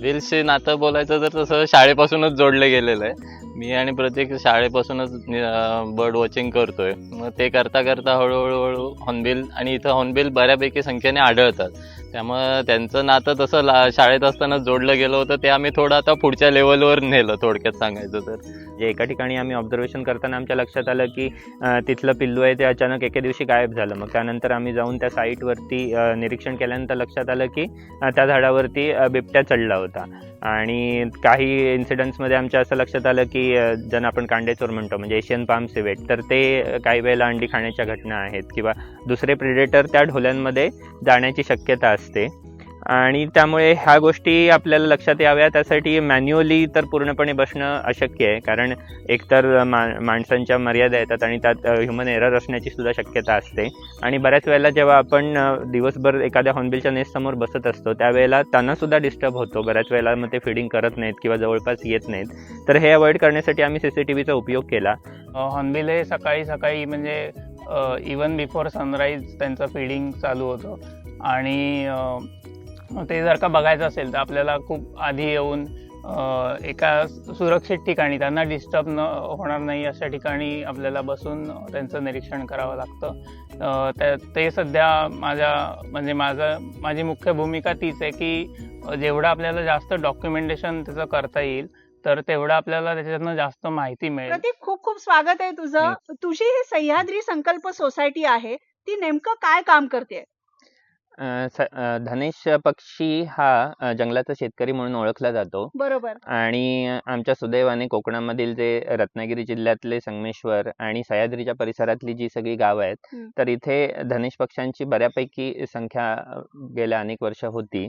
दिलशी नातं बोलायचं तर तसं शाळेपासूनच जोडलं गेलेलं आहे. मी आणि प्रत्येक शाळेपासूनच बर्ड वॉचिंग करतोय. मग ते करता करता हळूहळू हळू हॉर्नबिल आणि इथं हॉर्नबिल बऱ्यापैकी संख्येने आढळतात. त्यामुळं त्यांचं नातं तसं ला शाळेत असताना जोडलं गेलं होतं. ते आम्ही थोडं आता पुढच्या लेवलवर नेलं थोडक्यात सांगायचं तर. जे एका ठिकाणी आम्ही ऑब्झर्वेशन करताना आमच्या लक्षात आलं की तिथलं पिल्लू आहे ते अचानक एके दिवशी गायब झालं. मग त्यानंतर आम्ही जाऊन त्या साईटवरती निरीक्षण केल्यानंतर लक्षात आलं की त्या झाडावरती बिबट्या चढला होता. आणि काही इन्सिडंट्समध्ये आमच्या असं लक्षात आलं की ज्यांना आपण कांडेचोर म्हणतो म्हणजे एशियन पाम सिवेट तर ते काही वेळेला अंडी खाण्याच्या घटना आहेत. किंवा दुसरे प्रिडेटर त्या ढोल्यांमध्ये जाण्याची शक्यता असते. आणि त्यामुळे ह्या गोष्टी आपल्याला लक्षात याव्या त्यासाठी मॅन्युअली तर पूर्णपणे बसणं अशक्य आहे. कारण एकतर मा माणसांच्या मर्यादा येतात आणि त्यात ह्युमन एरर असण्याची सुद्धा शक्यता असते. आणि बऱ्याच वेळेला जेव्हा आपण दिवसभर एखाद्या हॉर्नबिलच्या नेस्टसमोर बसत असतो त्यावेळेला त्यांना सुद्धा डिस्टर्ब होतो. बऱ्याच वेळेला मग ते फिडिंग करत नाहीत किंवा जवळपास येत नाहीत. तर हे अवॉइड करण्यासाठी आम्ही सी सी टी व्हीचा उपयोग केला. हॉर्नबिल हे सकाळी सकाळी म्हणजे इवन बिफोर सनराईज त्यांचं फिडिंग चालू होतं. आणि ते जर का बघायचं असेल तर आपल्याला खूप आधी येऊन एका सुरक्षित ठिकाणी त्यांना डिस्टर्ब न होणार नाही अशा ठिकाणी आपल्याला बसून त्यांचं निरीक्षण करावं लागतं. त्या- ते सध्या माझ्या म्हणजे माझं माझी मुख्य भूमिका तीच आहे की जेवढं आपल्याला जास्त डॉक्युमेंटेशन त्याचं करता येईल तर तेवढं आपल्याला त्याच्यातनं जास्त माहिती मिळेल. प्रतीक खूप खूप स्वागत आहे तुझं. तुझी ही सह्याद्री संकल्प सोसायटी आहे. ती नेमकं काय काम करते धनेश पक्षी हा जंगलाचा शेतकरी म्हणून ओळखला जातो. बरोबर. आणि आमच्या सुदैवाने कोकणामधील जे रत्नागिरी जिल्ह्यातले संगमेश्वर आणि सह्याद्रीच्या परिसरातली जी सगळी गावं आहेत. तर इथे धनेश पक्ष्यांची बऱ्यापैकी संख्या गेल्या अनेक वर्ष होती.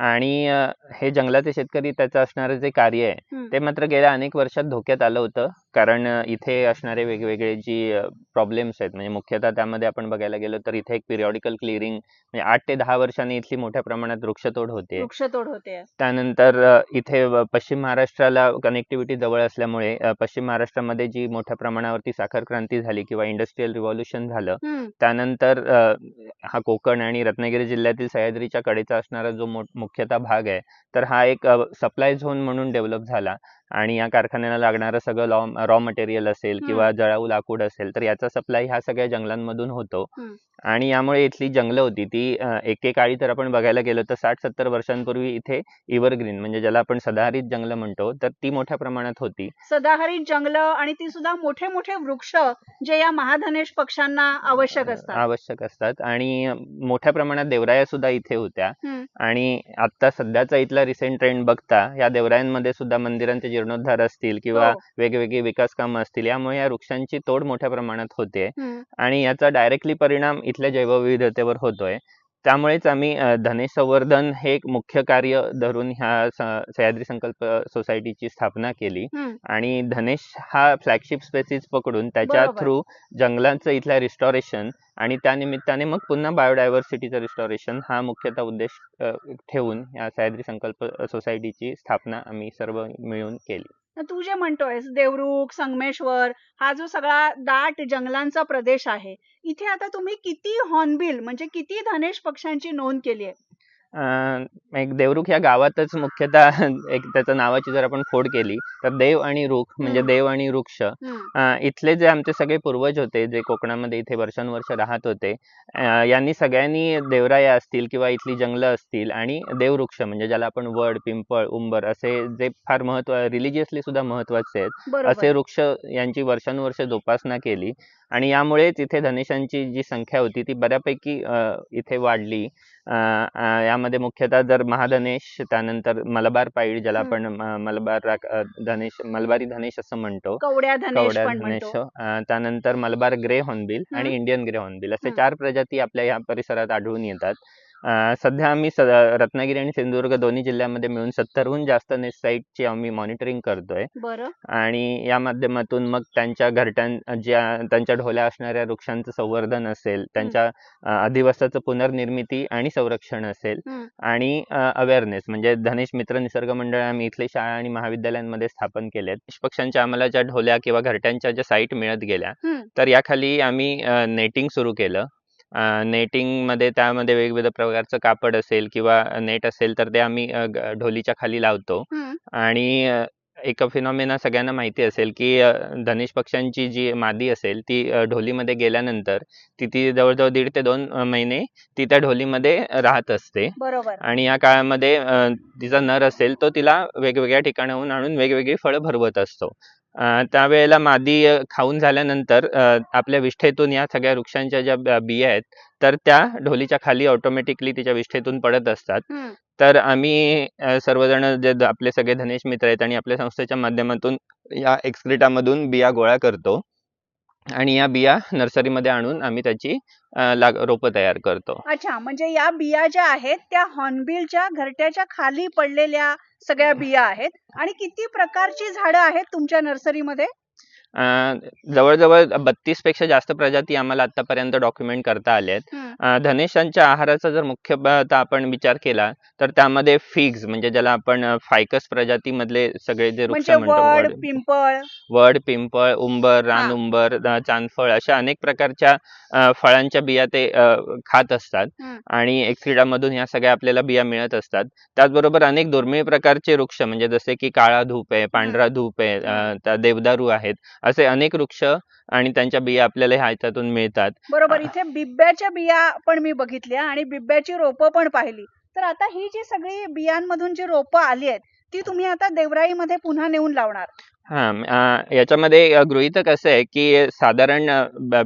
आणि हे जंगलाचे शेतकरी त्याचं असणारं जे कार्य आहे. ते मात्र गेल्या अनेक वर्षात धोक्यात आलं होतं कारण इथे असणारे वेगवेगळे जी प्रॉब्लेम्स आहेत म्हणजे मुख्यतः त्यामध्ये आपण बघायला गेलो तर इथे एक पिरियॉडिकल क्लिअरिंग म्हणजे आठ ते दहा वर्षांनी इथली मोठ्या प्रमाणात वृक्षतोड होते वृक्षतोड होते त्यानंतर इथे पश्चिम महाराष्ट्राला कनेक्टिव्हिटी जवळ असल्यामुळे पश्चिम महाराष्ट्रामध्ये जी मोठ्या प्रमाणावरती साखर क्रांती झाली किंवा इंडस्ट्रीयल रिव्हॉल्युशन झालं. त्यानंतर हा कोकण आणि रत्नागिरी जिल्ह्यातील सह्याद्रीच्या कडेचा असणारा जो मुख्यतः भाग आहे. तर हा एक सप्लाय झोन म्हणून डेव्हलप झाला. आणि या कारखान्याला लागणारं सगळं लॉ रॉ मटेरियल असेल किंवा जळाऊ लाकूड असेल तर याचा सप्लाय ह्या सगळ्या जंगलांमधून होतो. आणि यामुळे इथली जंगलं होती ती एकेकाळी तर आपण बघायला गेलो तर साठ सत्तर वर्षांपूर्वी इथे इव्हरग्रीन म्हणजे ज्याला आपण सदाहरित जंगलं म्हणतो तर ती मोठ्या प्रमाणात होती. सदाहरित जंगल आणि ती सुद्धा मोठे मोठे वृक्ष जे या महाधनेश पक्ष्यांना आवश्यक असतात. आवश्यक असतात. आणि मोठ्या प्रमाणात देवराया सुद्धा इथे होत्या. आणि आता सध्याचा इथला रिसेंट ट्रेंड बघता या देवरायांमध्ये सुद्धा मंदिरांचे जीर्णोद्धार असतील किंवा हो. वेगवेगळी विकास कामं असतील यामुळे या वृक्षांची तोड मोठ्या प्रमाणात होते. आणि याचा डायरेक्टली परिणाम इथल्या जैवविविधतेवर होतोय त्यामुळेच आम्ही धनेश संवर्धन हे एक मुख्य कार्य धरून ह्या सह्याद्री संकल्प सोसायटीची स्थापना केली. आणि धनेश हा फ्लॅगशिप स्पेसिस पकडून त्याच्या. थ्रू जंगलाचं इथल्या रिस्टॉरेशन आणि त्या निमित्ताने मग पुन्हा बायोडायव्हर्सिटीचं रिस्टॉरेशन हा मुख्यतः उद्देश ठेवून या सह्याद्री संकल्प सोसायटीची स्थापना आम्ही सर्व मिळून केली तू जे म्हणतोयस देवरुख संगमेश्वर हा जो सगळा दाट जंगलांचा प्रदेश आहे इथे आता तुम्ही किती हॉर्नबिल म्हणजे किती धनेश पक्ष्यांची नोंद केली आहे? एक देवरुख या गावातच मुख्यतः एक त्याचं नावाची जर आपण फोड केली तर देव आणि रुख म्हणजे. देव आणि वृक्ष. इथले जे आमचे सगळे पूर्वज होते जे कोकणामध्ये इथे वर्षानुवर्ष राहत होते यांनी सगळ्यांनी देवराया असतील किंवा इथली जंगलं असतील आणि देववृक्ष म्हणजे ज्याला आपण वड पिंपळ उंबर असे जे फार महत्त्व रिलिजियसली सुद्धा महत्त्वाचे आहेत असे वृक्ष यांची वर्षानुवर्ष जोपासना केली. आणि यामुळेच इथे धनेशांची जी संख्या होती ती बऱ्यापैकी इथे वाढली. यामध्ये मुख्यतः जर महाधनेश त्यानंतर मलबार पाईड ज्याला. आपण मलबार धनेश मलबारी धनेश असं म्हणतो कवड्या धनेश अ, त्यानंतर मलबार ग्रे हॉर्नबिल आणि. इंडियन ग्रे हॉर्नबिल असे. चार प्रजाती आपल्या या परिसरात आढळून येतात सध्या आम्ही स- रत्नागिरी आणि सिंधुदुर्ग दोन्ही जिल्ह्यामध्ये मिळून सत्तरहून जास्त नेस्ट साईटची आम्ही मॉनिटरिंग करतोय. बरं. आणि या माध्यमातून मग त्यांच्या घरट्यां ज्या त्यांच्या ढोल्या असणाऱ्या वृक्षांचं संवर्धन असेल त्यांच्या अ, अधिवासाचं पुनर्निर्मिती आणि संरक्षण असेल हम्म. आणि अवेअरनेस म्हणजे धनेश मित्र निसर्ग मंडळ आम्ही इथले शाळा आणि महाविद्यालयांमध्ये स्थापन केलेत. पक्ष्यांच्या आम्हाला ज्या ढोल्या किंवा घरट्यांच्या ज्या साईट मिळत गेल्या हम्म. तर याखाली आम्ही नेटिंग सुरू केलं. नेटिंगमध्ये त्यामध्ये वेगवेगळ्या प्रकारचं कापड असेल किंवा नेट असेल तर ते आम्ही अ, ग- ढोलीच्या खाली लावतो. हम्म. आणि अ, एक फिनॉमिना सगळ्यांना माहिती असेल की अ, धनेश पक्ष्यांची जी मादी असेल ती अ, ढोलीमध्ये गेल्यानंतर ती ती जवळजवळ दीड ते दोन अ, महिने ती त्या ढोलीमध्ये राहत असते. बरोबर. आणि या काळामध्ये अ, तिचा नर असेल तो तिला वेगवेगळ्या ठिकाणाहून आणून वेगवेगळी फळं भरवत असतो. त्यावेळेला मादी खाऊन झाल्यानंतर आपल्या विष्ठेतून या सगळ्या वृक्षांच्या ज्या बिया आहेत तर त्या ढोलीच्या खाली ऑटोमॅटिकली तिच्या विष्ठेतून पडत असतात. तर आम्ही सर्वजण जे आपले सगळे धनेश मित्र आहेत आणि आपल्या संस्थेच्या माध्यमातून या एक्सक्रिटामधून बिया गोळा करतो आणि या बिया नर्सरीमध्ये आणून आम्ही त्याची रोपं तयार करतो. अच्छा म्हणजे या बिया ज्या आहेत त्या हॉर्नबिलच्या घरट्याच्या खाली पडलेल्या सगळ्या बिया आहेत. आणि किती प्रकारची झाडं आहेत तुमच्या नर्सरीमध्ये? जवळजवळ बत्तीसपेक्षा जास्त प्रजाती आम्हाला आतापर्यंत डॉक्युमेंट करता आल्या आहेत धनेशांच्या आहाराचा जर मुख्यतः आपण विचार केला तर त्यामध्ये फिग्स म्हणजे ज्याला आपण फायकस प्रजातीमधले सगळे जे वृक्ष म्हणजे म्हणतो पिंपळ. वड पिंपळ उंबर. रान उंबर चांदफळ अशा अनेक प्रकारच्या फळांच्या बिया ते खात असतात. आणि एक्सिडामधून ह्या सगळ्या आपल्याला बिया मिळत असतात. त्याचबरोबर अनेक दुर्मिळ प्रकारचे वृक्ष म्हणजे जसे की काळा धूप आहे पांढरा धूप आहे देवदारू आहेत असे अनेक वृक्ष आणि त्यांच्या बिया आपल्याला ह्या ह्याच्यातून मिळतात. बरोबर इथे बिब्याच्या बिया पण मी बघितल्या आणि बिब्याची रोपं पण पाहिली. तर आता ही जी सगळी बियांमधून जी रोपं आली आहेत ती तुम्ही आता देवराईमध्ये पुन्हा नेऊन लावणार. हा अ, याच्यामध्ये अ, गृहीतक असं आहे की साधारण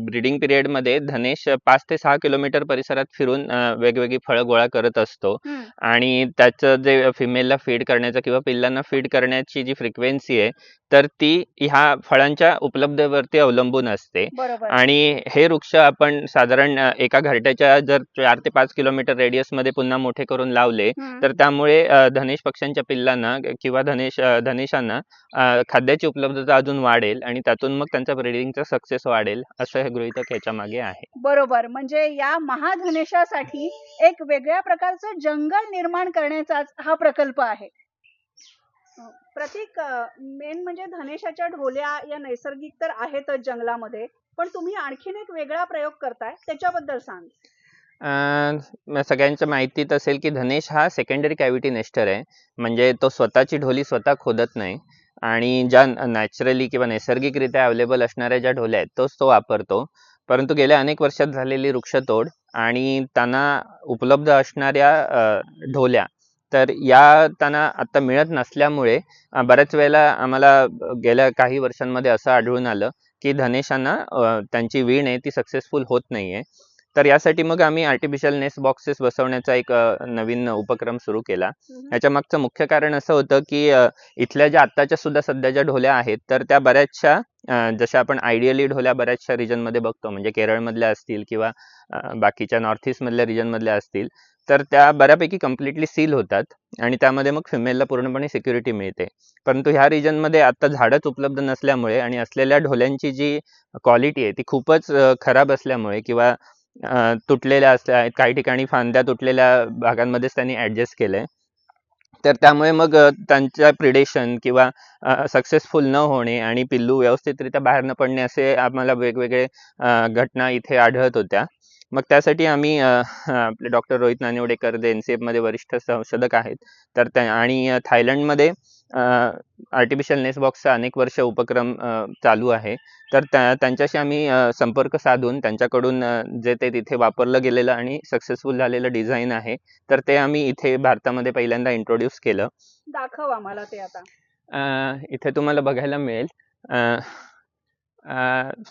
ब्रीडिंग पिरियडमध्ये धनेश पाच ते सहा किलोमीटर परिसरात फिरून अ, वेगवेगळी फळं गोळा करत असतो. आणि त्याचं जे फिमेलला फीड करण्याचं किंवा पिल्लांना फीड करण्याची जी फ्रिक्वेन्सी आहे तर ती ह्या फळांच्या उपलब्धतेवरती अवलंबून असते बरोबर आणि हे वृक्ष आपण साधारण अ, एका घरट्याच्या जर चार ते पाच किलोमीटर रेडियसमध्ये पुन्हा मोठे करून लावले. तर त्यामुळे अ, धनेश पक्ष्यांच्या पिल्लांना किंवा धनेश अ, धनेशांना अ, खाद्याची उपलब्धता अजून वाढेल आणि त्यातून मग त्यांचा ब्रीडिंगचा सक्सेस वाढेल असं हे गृहीतक याच्या मागे आहे. बरोबर. म्हणजे या महाधनेशासाठी एक वेगळ्या प्रकारचं जंगल निर्माण करण्याचा हा प्रकल्प आहे. प्रतीक मेन म्हणजे धनेशाच्या ढोल्या या नैसर्गिक तर आहेतच जंगलामध्ये पण तुम्ही आणखीन एक वेगळा प्रयोग करताय त्याच्याबद्दल सांग. सगळ्यांच्या माहितीत असेल की धनेश हा सेकंडरी कॅव्हिटी नेस्टर आहे. म्हणजे तो स्वतःची ढोली स्वतः खोदत नाही. आणि ज्या नॅचरली किंवा नैसर्गिकरित्या अवेलेबल असणाऱ्या ज्या ढोल्या आहेत तोच तो वापरतो. परंतु गेल्या अनेक वर्षात झालेली वृक्षतोड आणि त्यांना उपलब्ध असणाऱ्या ढोल्या तर या त्यांना आता मिळत नसल्यामुळे बऱ्याच वेळेला आम्हाला गेल्या काही वर्षांमध्ये असं आढळून आलं की धनेशांना त्यांची वीण आहे ती सक्सेसफुल होत नाहीये. तर यासाठी मग आम्ही आर्टिफिशियल नेस्ट बॉक्सेस बसवण्याचा एक नवीन उपक्रम सुरू केला. याच्या मागचं मुख्य कारण असं होतं की इथल्या ज्या आत्ताच्या सुद्धा सध्याच्या ढोल्या आहेत तर त्या बऱ्याचशा जशा आपण आयडियली ढोल्या बऱ्याचशा रिजनमध्ये बघतो म्हणजे केरळमधल्या असतील किंवा बाकीच्या नॉर्थ ईस्टमधल्या रिजनमधल्या असतील तर त्या बऱ्यापैकी कम्प्लिटली सील होतात आणि त्यामध्ये मग फिमेलला पूर्णपणे सिक्युरिटी मिळते. परंतु ह्या रिजनमध्ये आता झाडच उपलब्ध नसल्यामुळे आणि असलेल्या ढोल्यांची जी क्वालिटी आहे ती खूपच खराब असल्यामुळे किंवा तुटलेल्या असल्या काही ठिकाणी फांद्या तुटलेल्या भागांमध्येच त्यांनी ॲडजस्ट केलंय तर त्यामुळे मग त्यांच्या प्रिडेशन किंवा सक्सेसफुल न होणे आणि पिल्लू व्यवस्थितरित्या बाहेर न पडणे असे आम्हाला वेगवेगळे घटना इथे आढळत होत्या. मग त्यासाठी आम्ही आपले डॉक्टर रोहित नानिवडेकर जे एन सी एफमध्ये वरिष्ठ संशोधक आहेत तर त्या आणि थायलंडमध्ये आर्टिफिशियल नेस बॉक्सचा अनेक वर्ष उपक्रम चालू आहे. तर त्या त्यांच्याशी आम्ही संपर्क साधून त्यांच्याकडून जे ते तिथे वापरलं गेलेलं आणि सक्सेसफुल झालेलं डिझाईन आहे तर ते आम्ही इथे भारतामध्ये पहिल्यांदा इंट्रोड्यूस केलं. दाखव आम्हाला ते आता. इथे तुम्हाला बघायला मिळेल.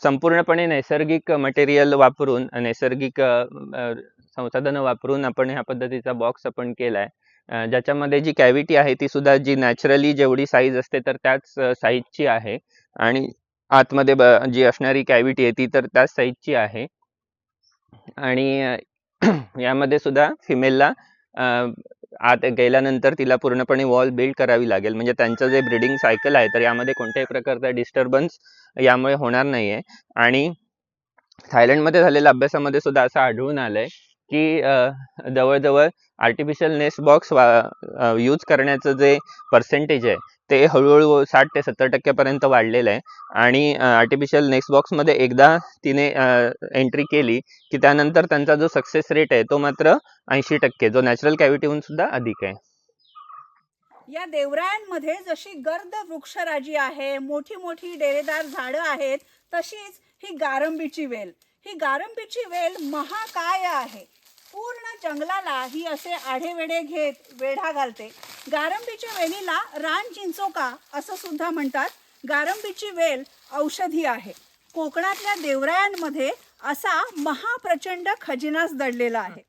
संपूर्णपणे नैसर्गिक मटेरियल वापरून नैसर्गिक संसाधनं वापरून आपण ह्या पद्धतीचा बॉक्स आपण केलाय. आहे ज्याच्यामध्ये जी कॅव्हिटी आहे ती सुद्धा जी नॅचरली जेवढी साईज असते तर त्याच साईजची आहे. आणि आतमध्ये ब जी असणारी कॅव्हिटी आहे ती तर त्याच साईजची आहे. आणि यामध्ये सुद्धा फिमेलला आत गेल्यानंतर तिला पूर्णपणे वॉल बिल्ड करावी लागेल. म्हणजे त्यांचं जे ब्रीडिंग सायकल आहे तर यामध्ये कोणत्याही प्रकारचा डिस्टर्बन्स यामुळे होणार नाहीये. आणि थायलंडमध्ये झालेल्या अभ्यासामध्ये सुद्धा असं आढळून आलंय की जवळजवळ आर्टिफिशियल नेस्ट बॉक्स यूज करण्याचं जे पर्सेंटेज आहे ते हळूहळू साठ ते सत्तर टक्क्यापर्यंत वाढलेलं आहे. आणि आर्टिफिशियल नेक्स्ट बॉक्समध्ये एकदा तिने एंट्री केली की त्यानंतर त्यांचा जो सक्सेस रेट आहे तो मात्र ऐंशी टक्के जो नॅचरल कॅव्हिटीहून सुद्धा अधिक आहे. या देवरायांमध्ये जशी गर्द वृक्षराजी आहे मोठी मोठी डेरेदार झाडं आहेत तशीच ही गारंबीची वेल. ही गारंबीची वेल महाकाय आहे. पूर्ण जंगलाला ही असे आढेवेढे घेत वेढा घालते. गारंबीच्या वेलीला रान चिंचोका असं सुद्धा म्हणतात. गारंबीची वेल औषधी आहे. कोकणातल्या देवरायांमध्ये असा महाप्रचंड खजिनाच दडलेला आहे.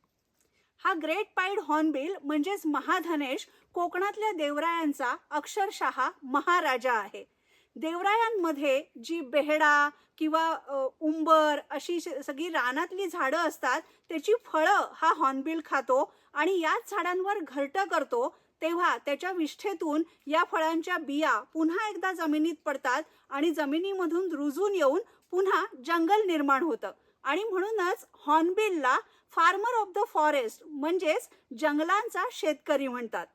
हा ग्रेट पाईड हॉर्नबिल म्हणजेच महाधनेश कोकणातल्या देवरायांचा अक्षरशः महाराजा आहे. देवरायांमध्ये जी बेहडा किंवा उंबर अशी सगळी रानातली झाडं असतात त्याची फळं हा हॉर्नबिल खातो आणि याच झाडांवर घरटं करतो तेव्हा त्याच्या विष्ठेतून या फळांच्या बिया पुन्हा एकदा जमिनीत पडतात आणि जमिनीमधून रुजून येऊन पुन्हा जंगल निर्माण होतं. आणि म्हणूनच हॉर्नबिलला फार्मर ऑफ द फॉरेस्ट म्हणजेच जंगलांचा शेतकरी म्हणतात.